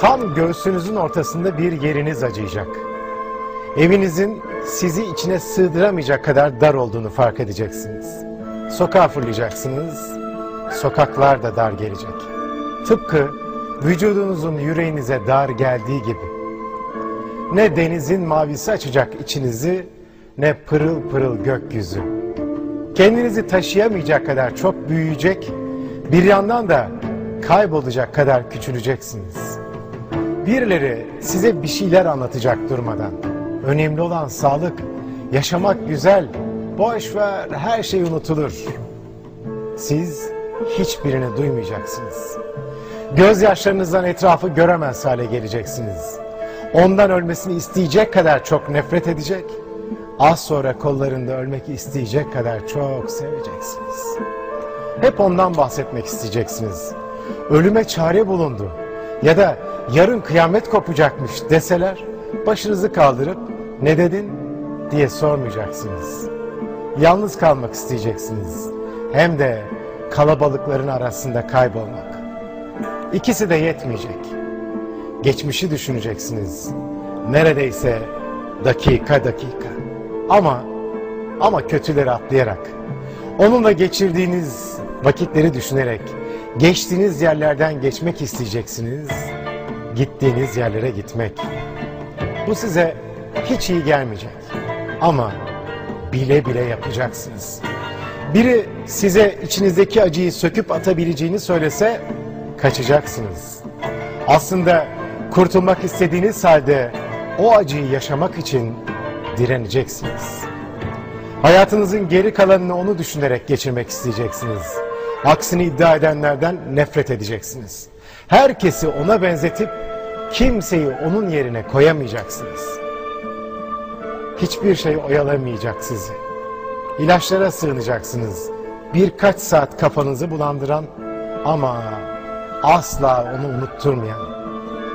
Tam göğsünüzün ortasında bir yeriniz acıyacak. Evinizin sizi içine sığdıramayacak kadar dar olduğunu fark edeceksiniz. Sokağa fırlayacaksınız, sokaklar da dar gelecek. Tıpkı vücudunuzun yüreğinize dar geldiği gibi. Ne denizin mavisi açacak içinizi, ne pırıl pırıl gökyüzü. Kendinizi taşıyamayacak kadar çok büyüyecek, bir yandan da kaybolacak kadar küçüleceksiniz. Birileri size bir şeyler anlatacak durmadan. Önemli olan sağlık, yaşamak güzel, boş ver her şey unutulur. Siz hiçbirini duymayacaksınız. Gözyaşlarınızdan etrafı göremez hale geleceksiniz. Ondan ölmesini isteyecek kadar çok nefret edecek, az sonra kollarında ölmek isteyecek kadar çok seveceksiniz. Hep ondan bahsetmek isteyeceksiniz. Ölüme çare bulundu ya da yarın kıyamet kopacakmış deseler başınızı kaldırıp ne dedin diye sormayacaksınız. Yalnız kalmak isteyeceksiniz. Hem de kalabalıkların arasında kaybolmak. İkisi de yetmeyecek. Geçmişi düşüneceksiniz. Neredeyse dakika dakika. Ama ama kötüleri atlayarak. Onunla geçirdiğiniz vakitleri düşünerek geçtiğiniz yerlerden geçmek isteyeceksiniz. Gittiğiniz yerlere gitmek. Bu size hiç iyi gelmeyecek. Ama bile bile yapacaksınız. Biri size içinizdeki acıyı söküp atabileceğini söylese kaçacaksınız. Aslında kurtulmak istediğiniz halde o acıyı yaşamak için direneceksiniz. Hayatınızın geri kalanını onu düşünerek geçirmek isteyeceksiniz. Aksini iddia edenlerden nefret edeceksiniz. Herkesi ona benzetip kimseyi onun yerine koyamayacaksınız. Hiçbir şey oyalamayacak sizi. İlaçlara sığınacaksınız. Birkaç saat kafanızı bulandıran ama asla onu unutturmayan.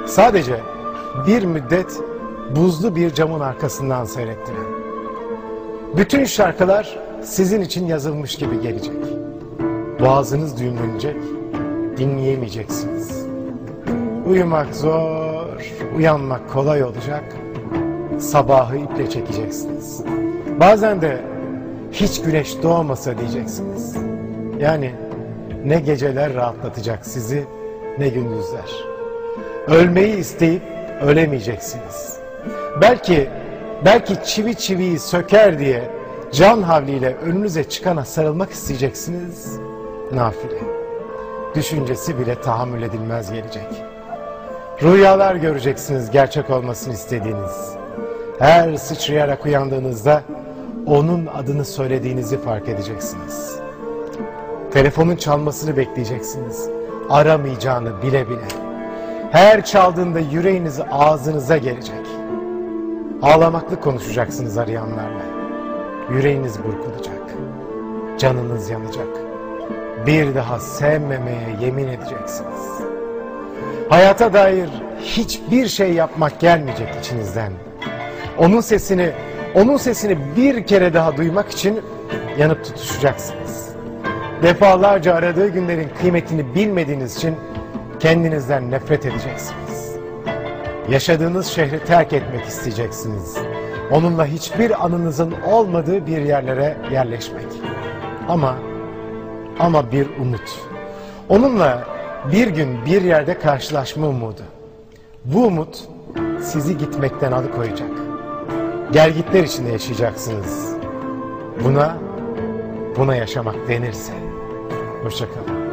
Sadece bir müddet buzlu bir camın arkasından seyrettiren. Bütün şarkılar sizin için yazılmış gibi gelecek. Boğazınız düğümlenecek, dinleyemeyeceksiniz. Uyumak zor, uyanmak kolay olacak. Sabahı iple çekeceksiniz. Bazen de hiç güneş doğmasa diyeceksiniz. Yani ne geceler rahatlatacak sizi ne gündüzler. Ölmeyi isteyip ölemeyeceksiniz. Belki belki çivi çiviyi söker diye can havliyle önünüze çıkana sarılmak isteyeceksiniz. Nafile. Düşüncesi bile tahammül edilmez gelecek. Rüyalar göreceksiniz gerçek olmasını istediğiniz. Her sıçrayarak uyandığınızda onun adını söylediğinizi fark edeceksiniz. Telefonun çalmasını bekleyeceksiniz. Aramayacağını bile bile. Her çaldığında yüreğiniz ağzınıza gelecek. Ağlamaklı konuşacaksınız arayanlarla. Yüreğiniz burkulacak. Canınız yanacak. Bir daha sevmemeye yemin edeceksiniz. Hayata dair hiçbir şey yapmak gelmeyecek içinizden. Onun sesini, onun sesini bir kere daha duymak için yanıp tutuşacaksınız. Defalarca aradığı günlerin kıymetini bilmediğiniz için kendinizden nefret edeceksiniz. Yaşadığınız şehri terk etmek isteyeceksiniz. Onunla hiçbir anınızın olmadığı bir yerlere yerleşmek. Ama ama bir umut. Onunla bir gün bir yerde karşılaşma umudu. Bu umut sizi gitmekten alıkoyacak. Gelgitler içinde yaşayacaksınız. Buna buna yaşamak denirse. Hoşçakalın.